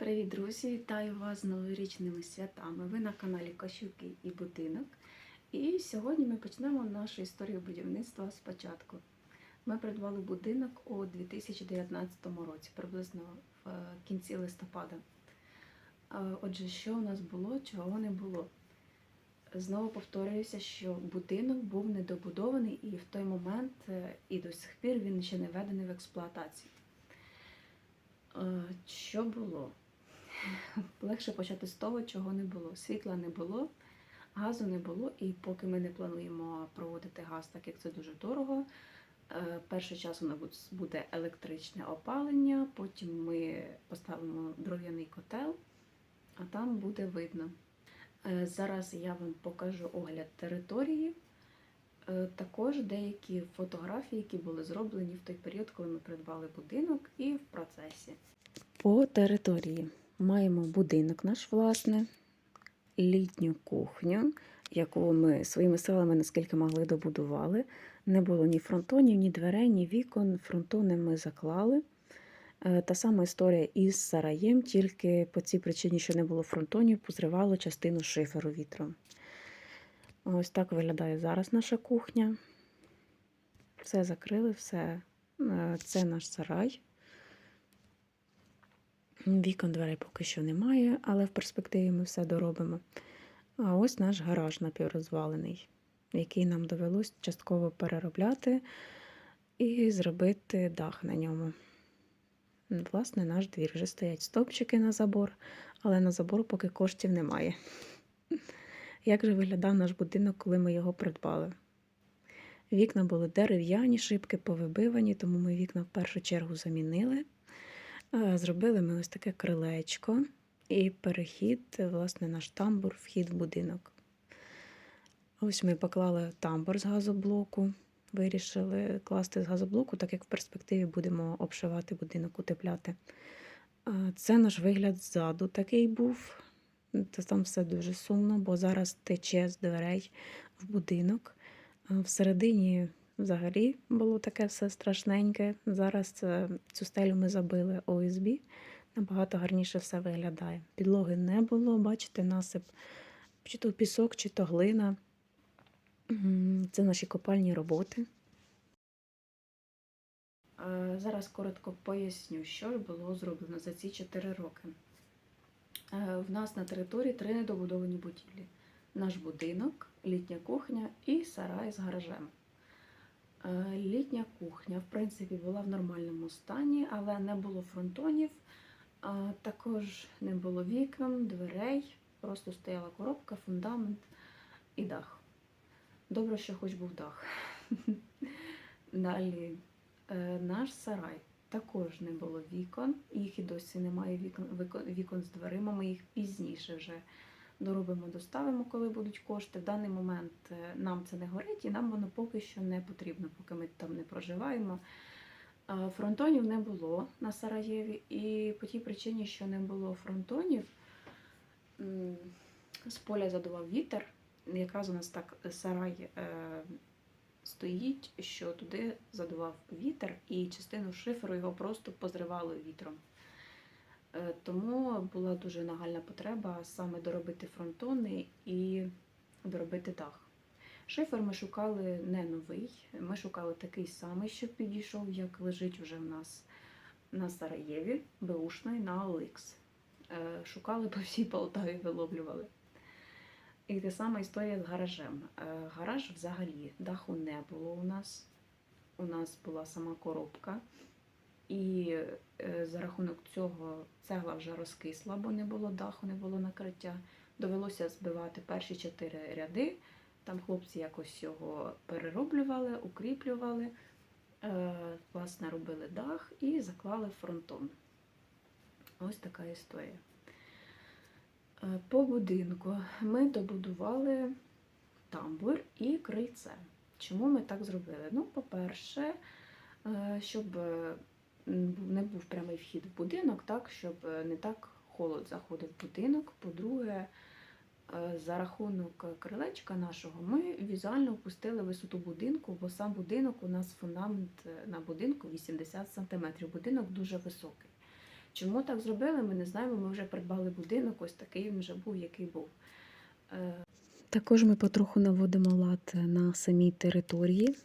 Привіт, друзі! Вітаю вас з новорічними святами. Ви на каналі Кощуки і Будинок. І сьогодні ми почнемо нашу історію будівництва спочатку. Ми придбали будинок у 2019 році, приблизно в е, кінці листопада. Е, Отже, що у нас було, чого не було. Знову повторююся, що будинок був недобудований і в той момент е, і до сих пір він ще не введений в експлуатацію. Що було? Легше почати з того, чого не було. Світла не було, газу не було, і поки ми не плануємо проводити газ, так як це дуже дорого. е, Перший час у нас буде електричне опалення, потім ми поставимо дров'яний котел, а там буде видно. Е, Зараз я вам покажу огляд території, е, також деякі фотографії, які були зроблені в той період, коли ми придбали будинок, і в процесі. По території маємо будинок наш власне, літню кухню, яку ми своїми силами, наскільки могли, добудували. Не було ні фронтонів, ні дверей, ні вікон. Фронтони ми заклали. Е, Та сама історія із сараєм, тільки по цій причині, що не було фронтонів, позривало частину шиферу вітром. Ось так виглядає зараз наша кухня. Все закрили, все. Е, Це наш сарай. Вікон дверей поки що немає, але в перспективі ми все доробимо. А ось наш гараж напіврозвалений, який нам довелось частково переробляти і зробити дах на ньому. Власне, наш двір вже стоять стовпчики на забор, але на забор поки коштів немає. Як же виглядав наш будинок, коли ми його придбали? Вікна були дерев'яні, шибки повибивані, тому ми вікна в першу чергу замінили. Е, Зробили ми ось таке крилечко і перехід, е, власне, наш тамбур, вхід в будинок. Ось ми поклали тамбур з газоблоку, вирішили класти з газоблоку, так як в перспективі будемо обшивати будинок, утепляти. Е, Це наш вигляд ззаду такий був. Та Там все дуже сумно, бо зараз тече з дверей в будинок. Всередині взагалі було таке все страшненьке. Зараз е, цю стелю ми забили ОСБ. Набагато гарніше все виглядає. Підлоги не було, бачите, насип чи то пісок, чи то глина. Це наші копальні роботи. Е, Зараз коротко поясню, що було зроблено за ці 4 роки. Е, В нас на території три недобудовані будівлі: наш будинок, літня кухня і сарай з гаражем. Е, Літня кухня, в принципі, була в нормальному стані, але не було фронтонів, також не було вікон, дверей, просто стояла коробка, фундамент і дах. Добре, що хоч був дах. Далі е, наш сарай також не було вікон, їх і досі немає вікон, вікон з дверима. Ми їх пізніше вже доробимо, доставимо, коли будуть кошти. В даний момент е, нам це не горить, і нам воно поки що не потрібно, поки ми там не проживаємо. Фронтонів не було на Сараєві, і по тій причині, що не було фронтонів, з поля задував вітер. Якраз у нас так сарай е, стоїть, що туди задував вітер, і частину шиферу його просто позривало вітром. Е, Тому була дуже нагальна потреба саме доробити фронтони і доробити дах. Шифер ми шукали не новий, ми шукали такий самий, щоб підійшов, як лежить вже в нас на Сараєві, Беушний, на OLX. Е, Шукали по всій Полтаві, виловлювали. І та сама історія з гаражем. Е, Гараж взагалі даху не було у нас. У нас була сама коробка. І е, за рахунок цього цегла вже розкисла, бо не було даху, не було накриття. Довелося збивати перші чотири ряди. Там хлопці якось його перероблювали, укріплювали, е, власне, робили дах і заклали фронтон. Ось така історія. Е, По будинку ми добудували тамбур і крильце. Чому ми так зробили? Ну, по-перше, щоб не був прямий вхід в будинок, так, щоб е, не так холод заходив в будинок. По-друге, е, за рахунок крилечка нашого ми візуально опустили висоту будинку, бо сам будинок у нас фундамент е, на будинку 80 см. Будинок дуже високий. Чому так зробили, ми не знаємо. Ми вже придбали будинок, ось такий він вже був, який був. Також ми потроху наводимо лад на самій території,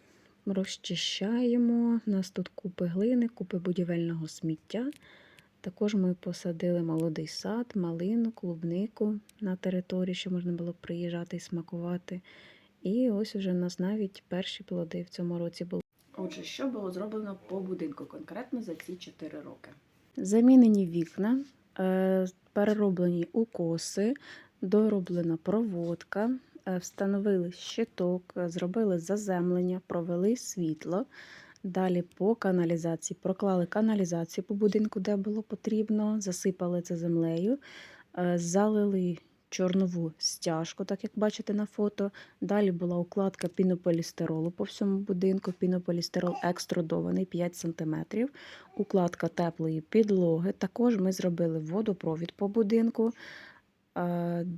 розчищаємо. У нас тут купи глини, купи будівельного сміття. Також ми посадили молодий сад, малину, клубнику на території, щоб можна було приїжджати і смакувати. І ось уже в нас навіть перші плоди в цьому році були. Отже, що було зроблено по будинку конкретно за ці 4 роки? Замінені вікна, е, перероблені укоси, дороблена проводка, встановили щиток, е, зробили заземлення, провели світло. Далі по каналізації проклали каналізацію по будинку, де було потрібно, засипали це землею, е, залили чорнову стяжку, так як бачите на фото. Далі була укладка пінополістиролу по всьому будинку. Пінополістирол екструдований 5 см. Укладка теплої підлоги. Також ми зробили водопровід по будинку.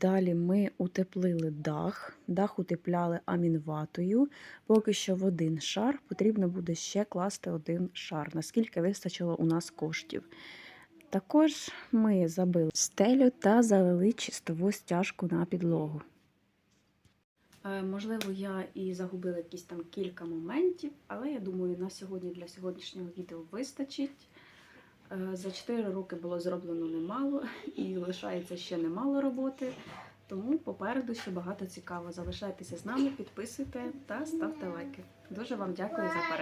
Далі ми утеплили дах. Дах утепляли амінватою. Поки що в один шар потрібно буде ще класти один шар, наскільки вистачило у нас коштів. Також ми забили стелю та залили чистову стяжку на підлогу. Е, Можливо, я і загубила якісь там кілька моментів, але я думаю, на сьогодні для сьогоднішнього відео вистачить. Е, За 4 роки було зроблено немало і лишається ще немало роботи. Тому попереду ще багато цікаво. Залишайтеся з нами, підписуйте та ставте лайки. Дуже вам дякую за перегляд.